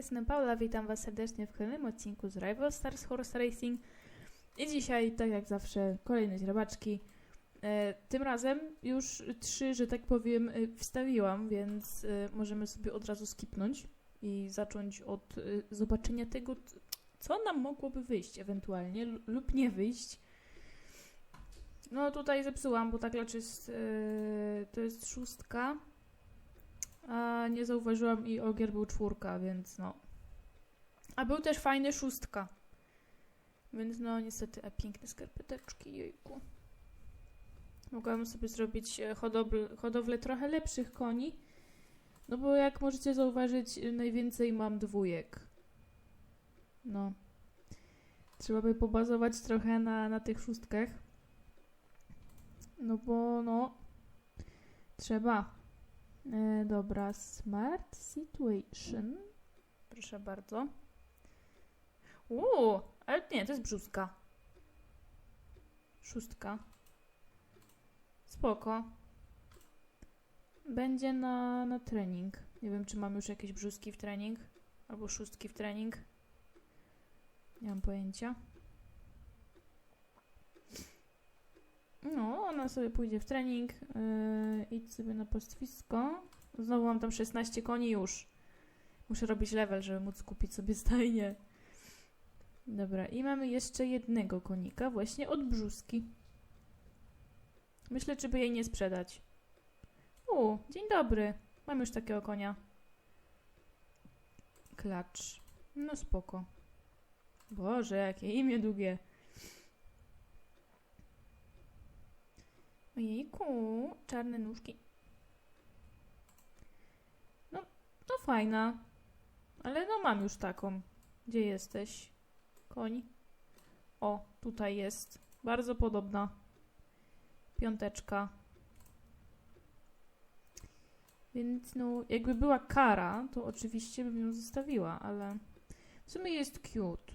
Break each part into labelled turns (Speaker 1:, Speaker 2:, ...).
Speaker 1: jestem Paula, witam Was serdecznie w kolejnym odcinku z Rival Stars Horse Racing. I dzisiaj, tak jak zawsze, kolejne źrebaczki. E, tym razem już trzy, że tak powiem, e, wstawiłam, więc e, możemy sobie od razu skipnąć i zacząć od e, zobaczenia tego, co nam mogłoby wyjść ewentualnie lu- lub nie wyjść. No tutaj zepsułam, bo ta klacz jest, e, to jest szóstka. A nie zauważyłam i ogier był czwórka, więc no. A był też fajny szóstka. Więc no niestety, a piękne skarpeteczki, jejku. Mogłabym sobie zrobić e, hodowlę, hodowlę trochę lepszych koni. No bo jak możecie zauważyć, e, najwięcej mam dwójek. No. Trzeba by pobazować trochę na, na tych szóstkach. No bo no. Trzeba. E, dobra, Smart Situation. Proszę bardzo. Uuu, ale nie, to jest brzuska. Szóstka. Spoko. Będzie na, na trening. Nie wiem, czy mam już jakieś brzuski w trening. Albo szóstki w trening. Nie mam pojęcia. No, ona sobie pójdzie w trening. Yy, idź sobie na pastwisko. Znowu mam tam 16 koni już. Muszę robić level, żeby móc kupić sobie stajnię. Dobra, i mamy jeszcze jednego konika, właśnie od brzuski. Myślę, czy by jej nie sprzedać. U, dzień dobry. Mam już takiego konia. Klacz. No spoko. Boże, jakie imię długie. Ojejku, czarne nóżki. No, no fajna. Ale no mam już taką. Gdzie jesteś? Koń. O, tutaj jest. Bardzo podobna. Piąteczka. Więc no, jakby była kara, to oczywiście bym ją zostawiła, ale w sumie jest cute.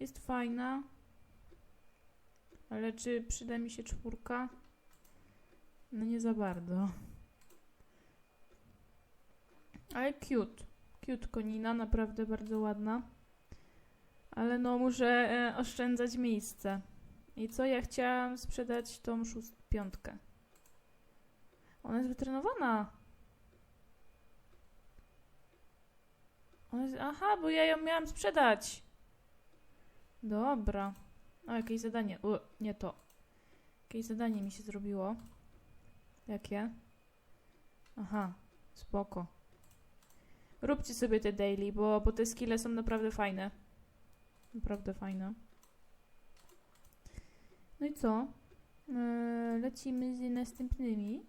Speaker 1: Jest fajna. Ale czy przyda mi się czwórka? No nie za bardzo. Ale cute. Cute konina, naprawdę bardzo ładna. Ale no muszę e, oszczędzać miejsce. I co? Ja chciałam sprzedać tą szóst piątkę. Ona jest wytrenowana. Ona jest... Aha, bo ja ją miałam sprzedać. Dobra. O, jakieś zadanie. U, nie to. Jakieś zadanie mi się zrobiło. Jakie? Aha, spoko. Róbcie sobie te daily, bo, bo te skille są naprawdę fajne. Naprawdę fajne. No i co? Eee, lecimy z następnymi.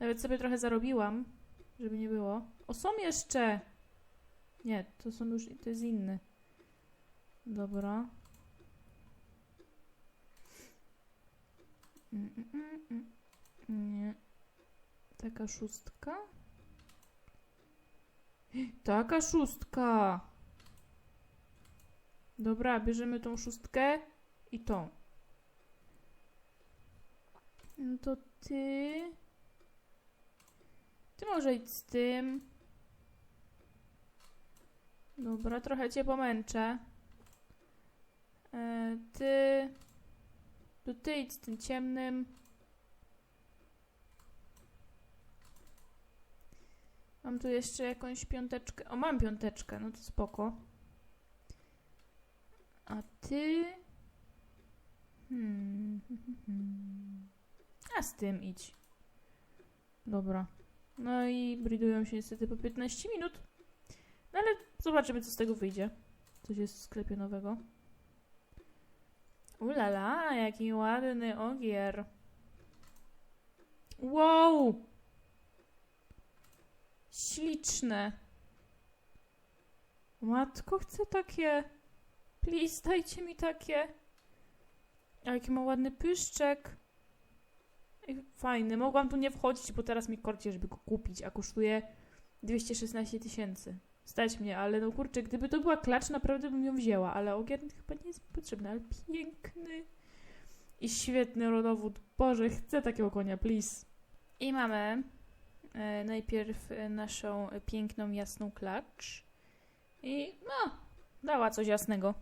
Speaker 1: Nawet sobie trochę zarobiłam, żeby nie było. O, są jeszcze! Nie, to są już, to jest inny. Dobra. Mm, mm, mm, mm. Nie. Taka szóstka? Taka szóstka! Dobra, bierzemy tą szóstkę i tą. No to ty... Ty może idź z tym. Dobra, trochę cię pomęczę. E, ty... To ty idź z tym ciemnym. Mam tu jeszcze jakąś piąteczkę. O, mam piąteczkę, no to spoko. A ty. Hmm. A z tym idź. Dobra. No i bridują się niestety po 15 minut. No ale zobaczymy, co z tego wyjdzie. Coś jest w sklepie nowego. Ulala, jaki ładny ogier. Wow! Śliczne. Matko, chcę takie. Please, dajcie mi takie. A jaki ma ładny pyszczek. Fajny. Mogłam tu nie wchodzić, bo teraz mi korci, żeby go kupić, a kosztuje 216 tysięcy. Stać mnie, ale no kurczę, gdyby to była klacz, naprawdę bym ją wzięła, ale ogier chyba nie jest potrzebny, ale piękny. I świetny rodowód. Boże, chcę takiego konia, please. I mamy najpierw e, naszą piękną, jasną klacz. I no, dała coś jasnego.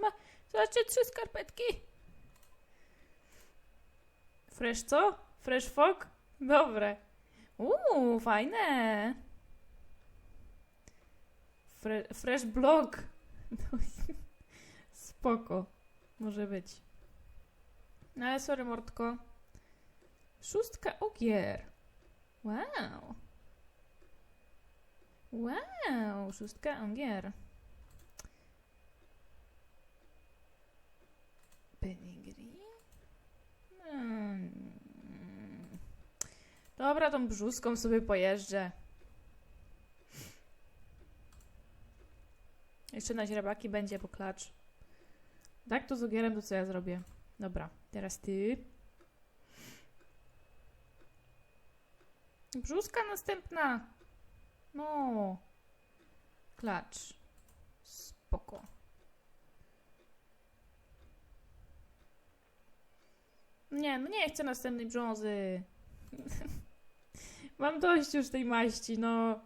Speaker 1: Ma, zobaczcie, trzy skarpetki. Fresh co? Fresh fog? Dobre. Uuu, fajne. Fre fresh blog. Spoko. Może być. No ale sorry, Mordko. Szóstka ogier. Wow. Wow, szóstka ogier. Pedigree? Hmm. Dobra, tą brzuską sobie pojeżdżę. Jeszcze na źrebaki będzie, bo klacz. Tak, to z ogierem to co ja zrobię? Dobra, teraz ty. Brzuska następna. No. Klacz. Spoko. Nie, no nie chcę następnej brzązy. Mam dość już tej maści, no.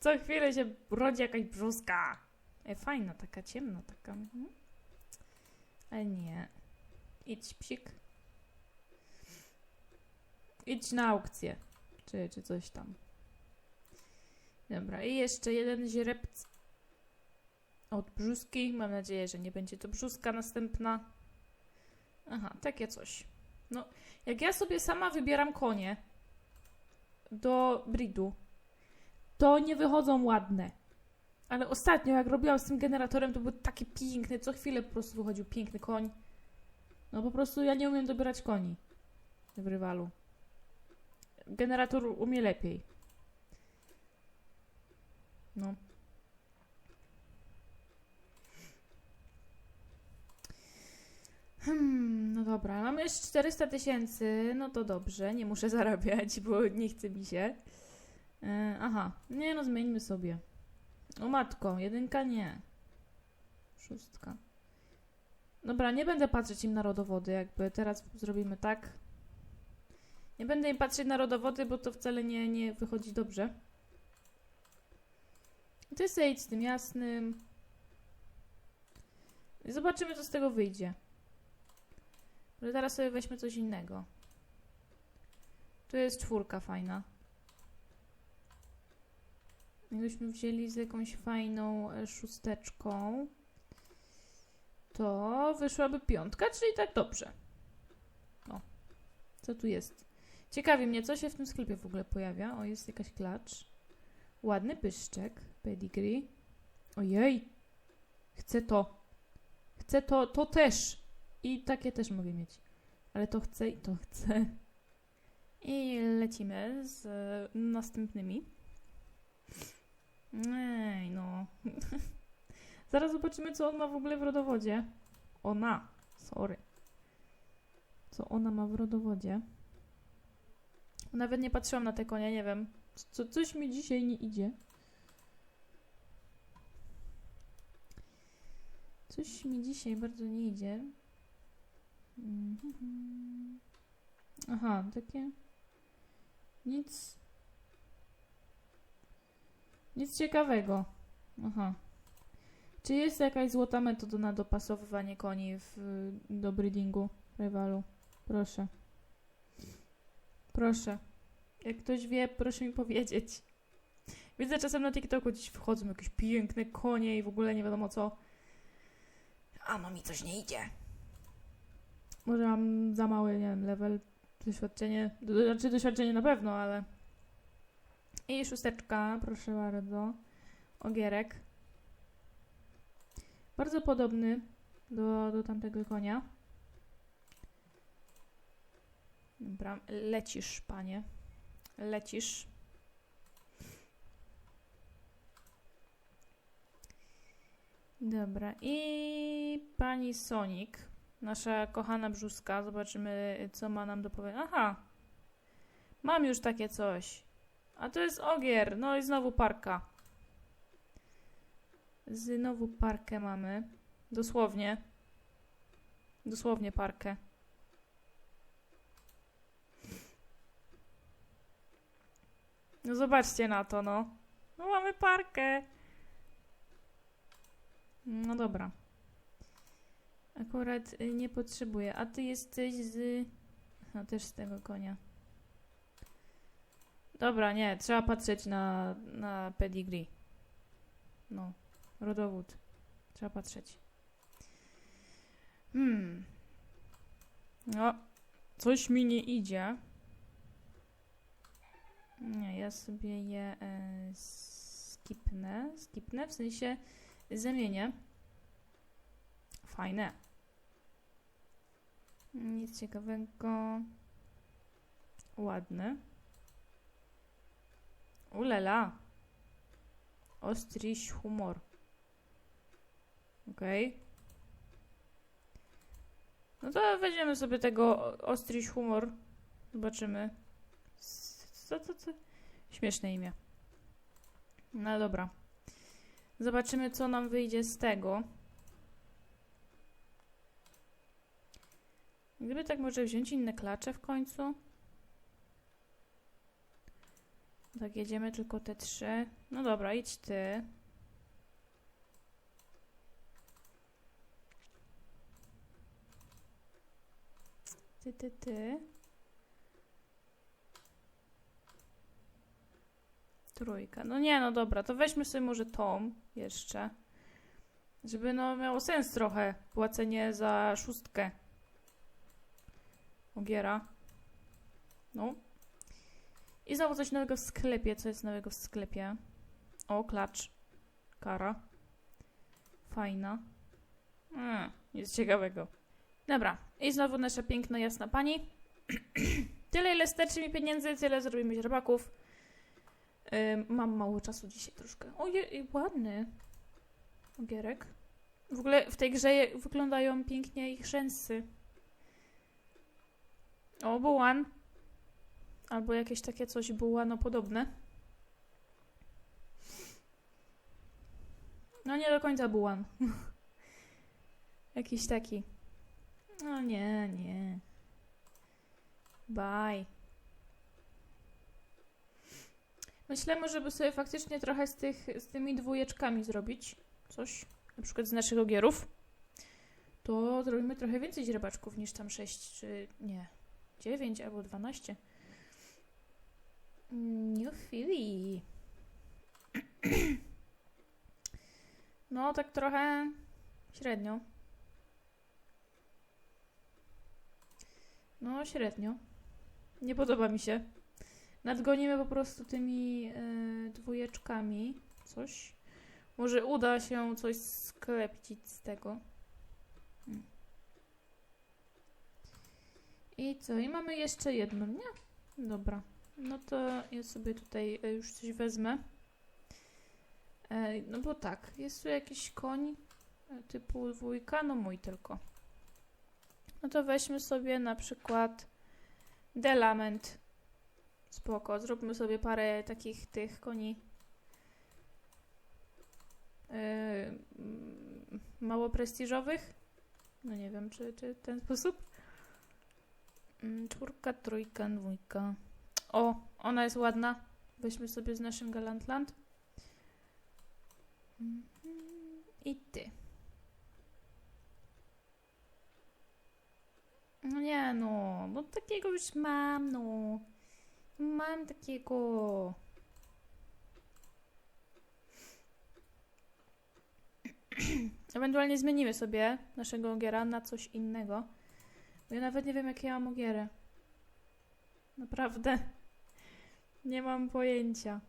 Speaker 1: Co chwilę się rodzi jakaś brzuska. E, fajna, taka ciemna, taka. mhm. Ale nie. Idź, psik. Idź na aukcję. Czy, czy coś tam. Dobra, i jeszcze jeden źrebc od brzuski. Mam nadzieję, że nie będzie to brzuska następna. Aha, takie coś. No, jak ja sobie sama wybieram konie do bridu, to nie wychodzą ładne. Ale ostatnio, jak robiłam z tym generatorem, to był taki piękny. Co chwilę po prostu wychodził piękny koń. No po prostu ja nie umiem dobierać koni w rywalu. Generator umie lepiej. No. Hmm, no dobra, mamy już 400 tysięcy, no to dobrze, nie muszę zarabiać, bo nie chce mi się. E, aha, nie no, zmieńmy sobie. O matko, jedynka nie. Szóstka. Dobra, nie będę patrzeć im na rodowody, jakby teraz zrobimy tak. Nie będę im patrzeć na rodowody, bo to wcale nie, nie wychodzi dobrze. Ty sejdź z tym jasnym. Zobaczymy, co z tego wyjdzie. Może teraz sobie weźmy coś innego. Tu jest czwórka fajna. Jakbyśmy wzięli z jakąś fajną e, szósteczką, to wyszłaby piątka, czyli tak dobrze. O, co tu jest? Ciekawi mnie, co się w tym sklepie w ogóle pojawia. O, jest jakaś klacz. Ładny pyszczek, pedigree. Ojej, chcę to. Chcę to, to też. I takie też mogę mieć. Ale to chcę i to chcę. I lecimy z e, następnymi. Ej, no. Zaraz zobaczymy, co on ma w ogóle w rodowodzie. Ona. Sorry. Co ona ma w rodowodzie. Nawet nie patrzyłam na te konie, nie wiem. Co, coś mi dzisiaj nie idzie. Coś mi dzisiaj bardzo nie idzie. Mhm. Aha, takie. Nic. Nic ciekawego. Aha. Czy jest jakaś złota metoda na dopasowywanie koni w, do breedingu rywalu? Proszę. Proszę. Jak ktoś wie, proszę mi powiedzieć. Widzę czasem na TikToku gdzieś wchodzą jakieś piękne konie i w ogóle nie wiadomo co. A no mi coś nie idzie. Może mam za mały, nie wiem, level, doświadczenie. Do, znaczy doświadczenie na pewno, ale... I szósteczka, proszę bardzo. Ogierek. Bardzo podobny do, do tamtego konia. Dobra, lecisz, panie. Lecisz. Dobra, i pani Sonic, nasza kochana brzuska. Zobaczymy, co ma nam do powiedzenia. Aha, mam już takie coś. A to jest ogier. No i znowu parka. Znowu parkę mamy. Dosłownie. Dosłownie parkę. No zobaczcie na to, no. No mamy parkę. No dobra. Akurat y, nie potrzebuję. A ty jesteś z... No też z tego konia. Dobra, nie. Trzeba patrzeć na, na pedigree. No. Rodowód. Trzeba patrzeć. Hmm. No. Coś mi nie idzie. Ja sobie je e, skipnę. Skipnę, w sensie zamienię. Fajne. Nic ciekawego. Ładny. Ulela. Ostriś humor. Okej. No to weźmiemy sobie tego o- ostriś humor. Zobaczymy. Co, co, co? Śmieszne imię. No dobra. Zobaczymy, co nam wyjdzie z tego. Gdyby tak może wziąć inne klacze w końcu. Tak, jedziemy tylko te trzy. No dobra, idź ty. Ty, ty, ty. Trójka. No nie, no dobra, to weźmy sobie może tą jeszcze. Żeby no miało sens trochę płacenie za szóstkę. Ogiera. No. I znowu coś nowego w sklepie. Co jest nowego w sklepie? O, klacz. Kara. Fajna. Mm, nic ciekawego. Dobra. I znowu nasza piękna, jasna pani. tyle, ile starczy mi pieniędzy, tyle zrobimy źrebaków. Mam mało czasu dzisiaj troszkę. Ojej, ładny. Ogierek. W ogóle w tej grze wyglądają pięknie ich rzęsy. O, bułan. Albo jakieś takie coś bułano podobne. No nie do końca bułan. Jakiś taki. No nie, nie. Bye. Myślemy, żeby sobie faktycznie trochę z, tych, z tymi dwójeczkami zrobić coś, na przykład z naszych ogierów. To zrobimy trochę więcej źrebaczków niż tam 6 czy nie, 9 albo 12. Nie chwili. No, tak trochę średnio. No, średnio. Nie podoba mi się. Nadgonimy po prostu tymi e, dwójeczkami coś. Może uda się coś sklepcić z tego. Hmm. I co? I mamy jeszcze jedną, nie? Dobra. No to ja sobie tutaj e, już coś wezmę. E, no bo tak, jest tu jakiś koń e, typu dwójka, no mój tylko. No to weźmy sobie na przykład Delament. Spoko, zróbmy sobie parę takich tych koni. Yy, mało prestiżowych. No nie wiem, czy, czy w ten sposób. Mm, Czwórka, trójka, dwójka. O, ona jest ładna. Weźmy sobie z naszym Galantland. Mhm. I ty. No nie no, bo takiego już mam, no. Mam takiego. Ewentualnie zmienimy sobie naszego ogiera na coś innego. Bo ja nawet nie wiem, jakie ja mam ogiery. Naprawdę. Nie mam pojęcia.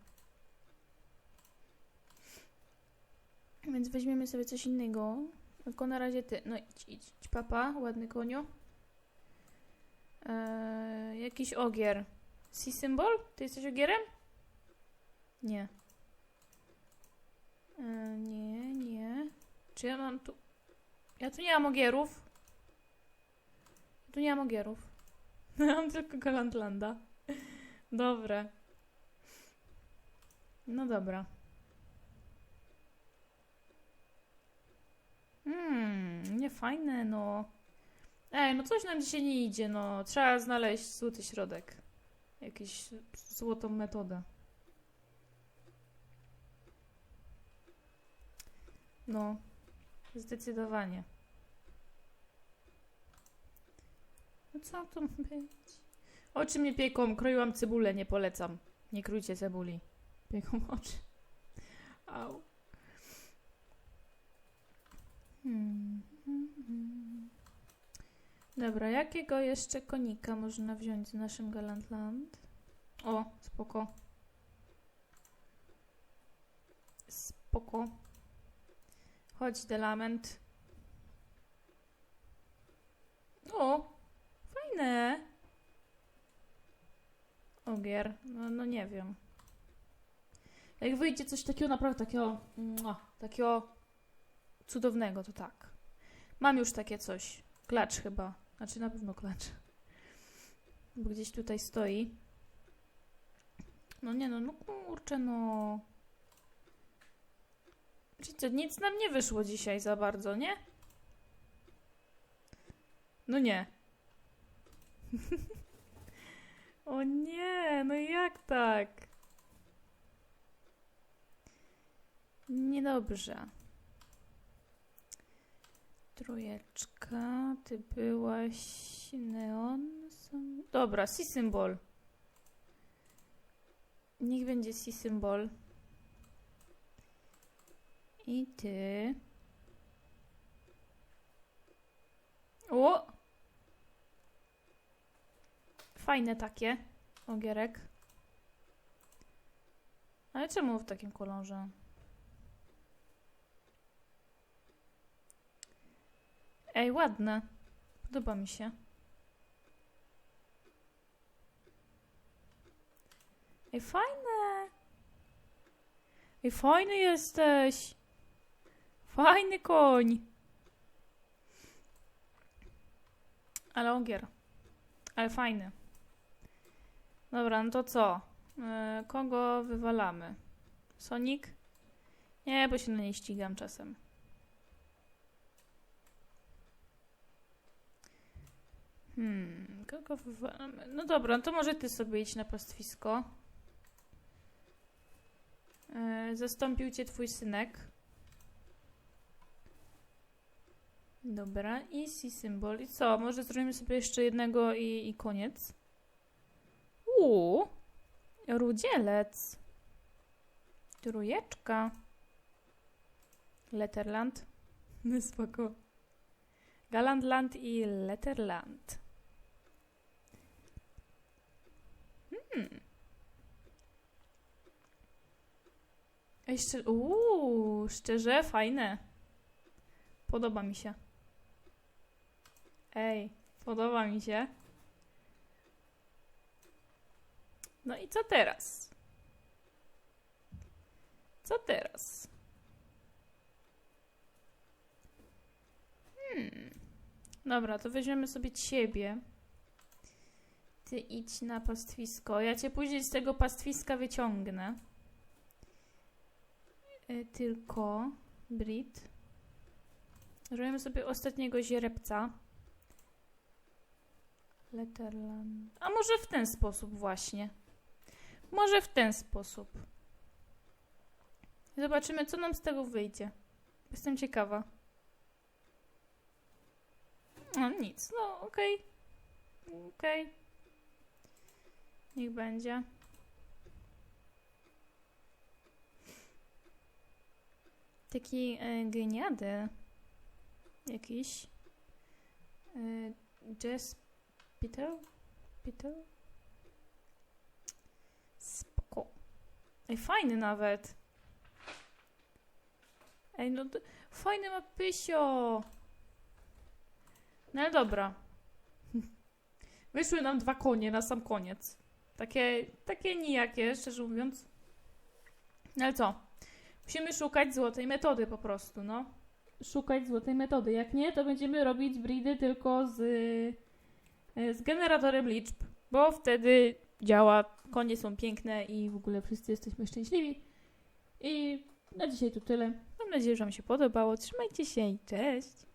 Speaker 1: Więc weźmiemy sobie coś innego. Tylko na razie ty. No idź, idź, idź papa, ładny koniu. Eee, jakiś ogier. Sea symbol? Ty jesteś ogierem? Nie. Eee, nie, nie. Czy ja mam tu... Ja tu nie mam ogierów. Tu nie mam ogierów. mam tylko Galantlanda. Dobre. No dobra. Hmm, nie fajne, no. Ej, no coś nam dzisiaj nie idzie, no. Trzeba znaleźć złoty środek jakąś złotą metodę. No, zdecydowanie. No co to być? Oczy mnie pieką, kroiłam cebulę, nie polecam. Nie krójcie cebuli. Pieką oczy. Au. Hmm. hmm, hmm. Dobra, jakiego jeszcze konika można wziąć z naszym Galantland? O, spoko. Spoko. Chodź, Delament. O, fajne. Ogier, no, no nie wiem. Jak wyjdzie coś takiego naprawdę takiego, takiego cudownego, to tak. Mam już takie coś. Klacz chyba. Znaczy na pewno klacz. Bo gdzieś tutaj stoi. No nie no, no kurczę no. Czyli co, nic nam nie wyszło dzisiaj za bardzo, nie? No nie. o nie, no jak tak? Niedobrze. Trójeczka, ty byłaś neon. Dobra, si symbol. Niech będzie si symbol. I ty. O! Fajne takie. Ogierek. Ale czemu w takim kolorze? Ej, ładne. Podoba mi się. Ej, fajne. Ej, fajny jesteś. Fajny koń. Ale ogier. Ale fajny. Dobra, no to co? E, kogo wywalamy? Sonic? Nie, bo się na niej ścigam czasem. Hmm, kogo wywalamy? No dobra, no to może ty sobie idź na pastwisko. E, zastąpił cię twój synek. Dobra, i si symbol. I co? Może zrobimy sobie jeszcze jednego i, i koniec. Uuu, rudzielec. Trójeczka. Letterland. No spoko. Galantland i Letterland. Hmm. Ej, szczerze, uuu, szczerze, fajne. Podoba mi się. Ej, podoba mi się. No i co teraz? Co teraz? Hmm. Dobra, to weźmiemy sobie ciebie. Ty idź na pastwisko. Ja cię później z tego pastwiska wyciągnę. Y, tylko Brit. Zrobimy sobie ostatniego źrebca. Letterland. A może w ten sposób właśnie. Może w ten sposób. Zobaczymy, co nam z tego wyjdzie. Jestem ciekawa. No nic, no okej. Okay. Okej. Okay. Niech będzie. Taki e, geniady. Jakiś. E, Jazz Peter? Peter? Spoko. Ej, fajny nawet. Ej, no fajny ma pysio. No ale dobra. Wyszły nam dwa konie na sam koniec. Takie, takie nijakie, szczerze mówiąc. No ale co? Musimy szukać złotej metody po prostu, no. Szukać złotej metody. Jak nie, to będziemy robić bridy tylko z, e, z generatorem liczb, bo wtedy działa, konie są piękne i w ogóle wszyscy jesteśmy szczęśliwi. I na dzisiaj to tyle. Mam nadzieję, że Wam się podobało. Trzymajcie się i cześć!